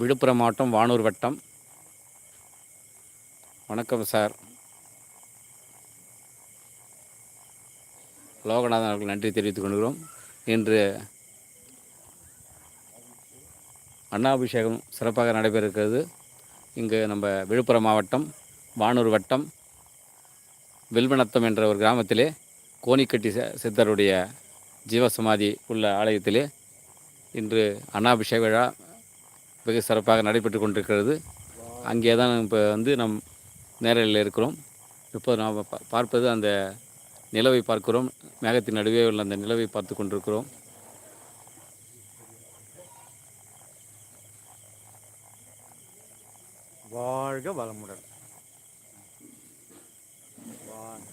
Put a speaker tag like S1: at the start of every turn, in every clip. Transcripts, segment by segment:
S1: விழுப்புரம் மாவட்டம் வானூர் வட்டம். வணக்கம் சார். லோகநாதன் அவர்கள் நன்றி தெரிவித்துக் கொள்கிறோம். இன்று அண்ணாபிஷேகம் சிறப்பாக நடைபெற இருக்கிறது இங்கு நம்ம விழுப்புரம் மாவட்டம் வானூர் வட்டம் வில்வநத்தம் என்ற ஒரு கிராமத்திலே கோணிக்கட்டி சித்தருடைய ஜீவசமாதி உள்ள ஆலயத்திலே இன்று அன்னாபிஷேக விழா வெகு சிறப்பாக நடைபெற்று கொண்டிருக்கிறது. அங்கே தான் இப்போ வந்து நம் நேரலில் இருக்கிறோம். இப்போ நாம் பார்ப்பது அந்த நிலவை பார்க்கிறோம். மேகத்தின் நடுவே உள்ள அந்த நிலவை பார்த்து கொண்டிருக்கிறோம்.
S2: வாழ்க வளமுடன். வாழ்க.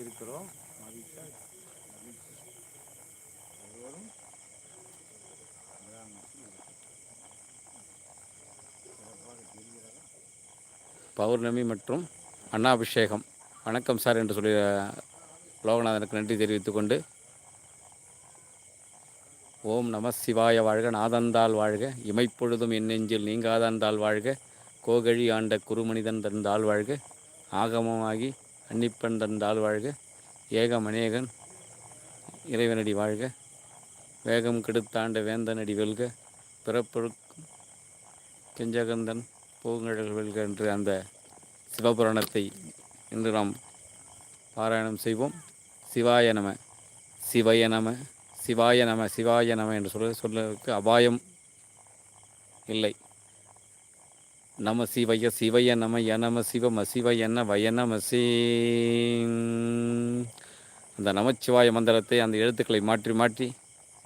S2: இருக்கிறோம். மகிழ்ச்சியாக மகிழ்ச்சி. எல்லோரும் கிராமத்தில் சிறப்பாக தெரிகிறது
S1: பௌர்ணமி மற்றும் அண்ணாபிஷேகம் வணக்கம் சார் என்று சொல்லி லோகநாதனுக்கு நன்றி தெரிவித்துக்கொண்டு ஓம் நம சிவாய வாழ்க நாதந்தாள் வாழ்க இமைப்பொழுதும் என் நெஞ்சில் நீங்காதந்தாள் வாழ்க கோகழி ஆண்ட குருமனிதன் தந்தாள் வாழ்க ஆகமமாகி அன்னிப்பன் தந்தாள் வாழ்க ஏகமநேகன் இறைவனடி வாழ்க வேகம் கெடுத்தாண்ட வேந்தனடி வெல்க பிறப்பொழுக்கும் கெஞ்சகந்தன் பூங்கழல் என்று அந்த சிவபுராணத்தை இன்று நாம் பாராயணம் செய்வோம். சிவாய நம சிவய நம சிவாய நம சிவாய நம என்று சொல்ல சொல்லுவதற்கு அபாயம் இல்லை. நம சிவய சிவய நம யநம சிவம சிவயன என்ன சீ. அந்த நமச்சிவாய மந்திரத்தை அந்த எழுத்துக்களை மாற்றி மாற்றி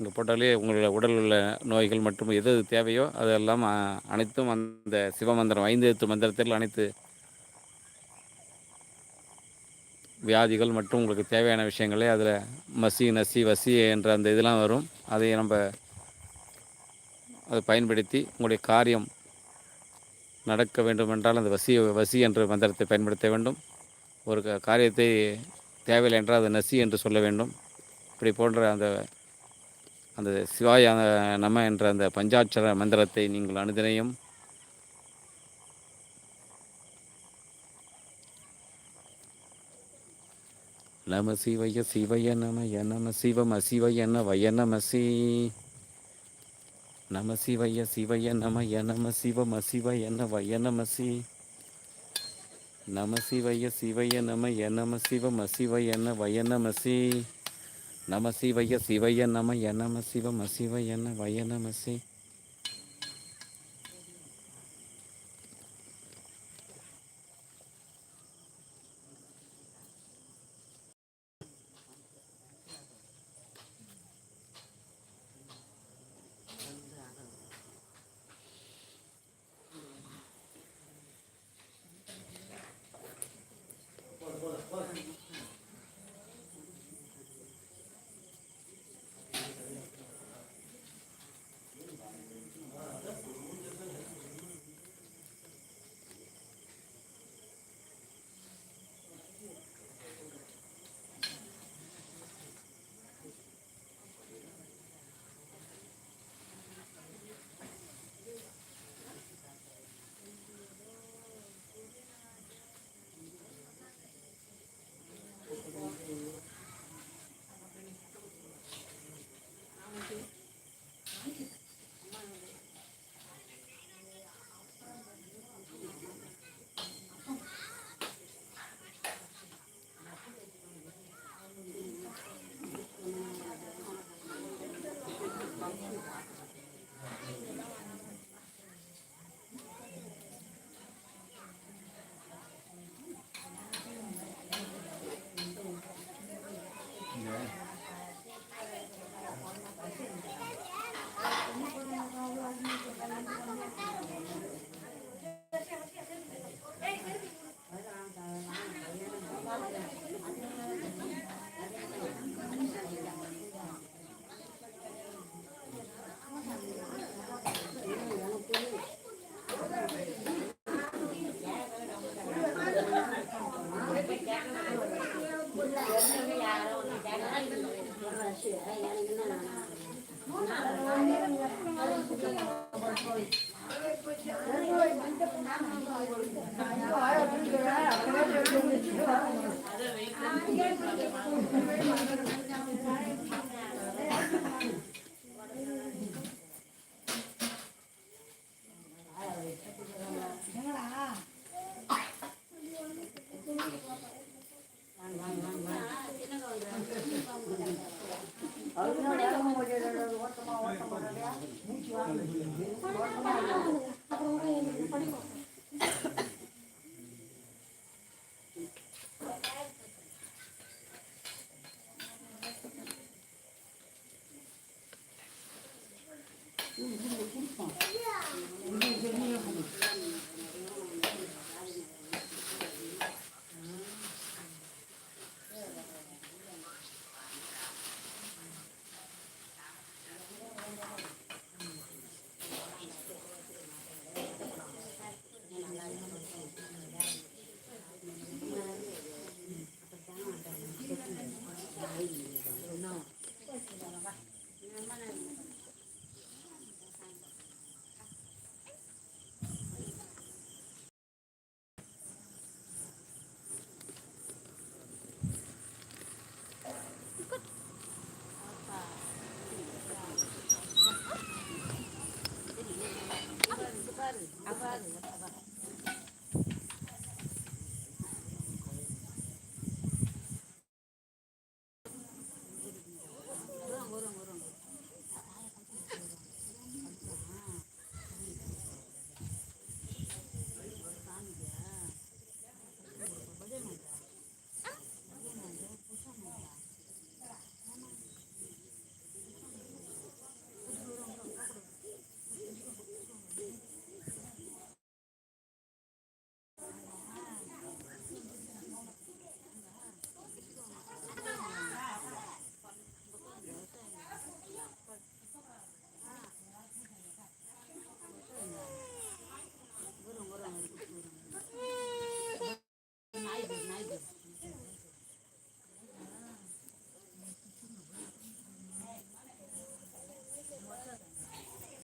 S1: இங்கே போட்டாலே உங்களுடைய உடல் உள்ள நோய்கள் மற்றும் எது எது தேவையோ அதெல்லாம் அனைத்தும் அந்த சிவமந்திரம் ஐந்து எழுத்து மந்திரத்தில் அனைத்து வியாதிகள் மற்றும் உங்களுக்கு தேவையான விஷயங்களே அதில் மசி நசி வசி என்ற அந்த இதெல்லாம் வரும். அதை நம்ம அதை பயன்படுத்தி உங்களுடைய காரியம் நடக்க வேண்டும் என்றால் அந்த வசி வசி என்ற மந்திரத்தை பயன்படுத்த வேண்டும். ஒரு காரியத்தை தேவையில்லை என்றால் அது நசி என்று சொல்ல வேண்டும். இப்படி போன்ற அந்த அந்த சிவாய நம என்ற அந்த பஞ்சாட்சர மந்திரத்தை நீங்கள் அனுதினையும் நம சிவய சிவய நம நம சிவம சிவய ந வய நம நம சிவய சிவய நம நம சிவம சிவய வய நம நம சிவய சிவய நம நம சிவம சிவய ந நமசி நம சி நம சிவய சிவய நம ய நம சிவம சிவய ந வய நம சி
S3: எனக்கு என்ன Yeah.